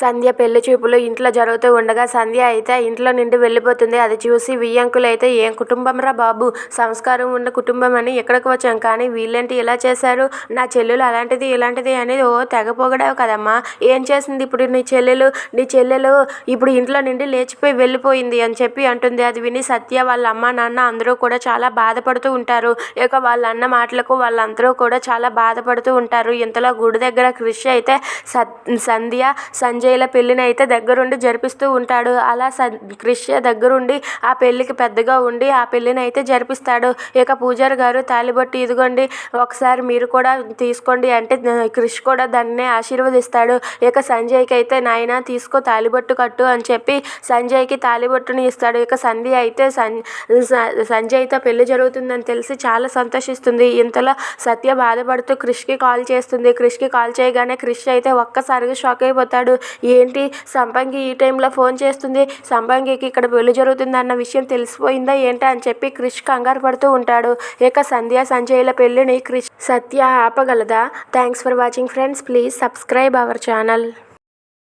సంధ్య పెళ్ళి చూపులు ఇంట్లో జరుగుతూ ఉండగా సంధ్య అయితే ఇంట్లో నుండి వెళ్ళిపోతుంది. అది చూసి వియ్యంకులైతే ఏం కుటుంబం రా బాబు? సంస్కారం ఉన్న కుటుంబం అని ఎక్కడికి వచ్చాం? కానీ వీళ్ళేంటి ఇలా చేశారు? నా చెల్లెలు అలాంటిది ఇలాంటిది అనేది ఓ తెగపోగడావు కదమ్మా. ఏం చేసింది ఇప్పుడు నీ చెల్లెలు? నీ చెల్లెలు ఇప్పుడు ఇంట్లో నుండి లేచిపోయి వెళ్ళిపోయింది అని చెప్పి అంటుంది. అది విని సత్య వాళ్ళ అమ్మ నాన్న అందరూ కూడా చాలా బాధపడుతూ ఉంటారు. ఇక వాళ్ళ అన్న మాటలకు వాళ్ళందరూ కూడా చాలా బాధపడుతూ ఉంటారు. ఇంతలో గుడి దగ్గర కృషి అయితే సత్ సంధ్య సంజయ్ల పెళ్ళినైతే దగ్గరుండి జరిపిస్తూ ఉంటాడు. అలా స క్రిష్య దగ్గరుండి ఆ పెళ్ళికి పెద్దగా ఉండి ఆ పెళ్ళినైతే జరిపిస్తాడు. ఇక పూజారి గారు తాలిబొట్టు ఇదిగోండి ఒకసారి మీరు కూడా తీసుకోండి అంటే క్రిష్ కూడా దాన్నే ఆశీర్వదిస్తాడు. ఇక సంజయ్కి అయితే నాయన తీసుకో తాలిబొట్టు కట్టు అని చెప్పి సంజయ్కి తాలిబొట్టుని ఇస్తాడు. ఇక సంధ్య అయితే సం సంజయ్తో పెళ్ళి జరుగుతుందని తెలిసి చాలా సంతోషిస్తుంది. ఇంతలో సత్య బాధపడుతూ క్రిష్కి కాల్ చేస్తుంది. క్రిష్కి కాల్ చేయగానే క్రిష్ అయితే ఒక్కసారిగా షాక్ అయిపోతాడు. ఏంటి? సంపంగి ఈ టైంలో ఫోన్ చేస్తుంది. సంపంగికి ఇక్కడ పెళ్ళి జరుగుతుంది అన్న విషయం తెలిసిపోయిందా ఏంటా అని చెప్పి క్రిష్ కంగారు పడుతూ ఉంటాడు. ఇక సంధ్య సంజయ్ల పెళ్ళిని Krish Satya ఆపగలదా? Thanks for watching friends please subscribe our channel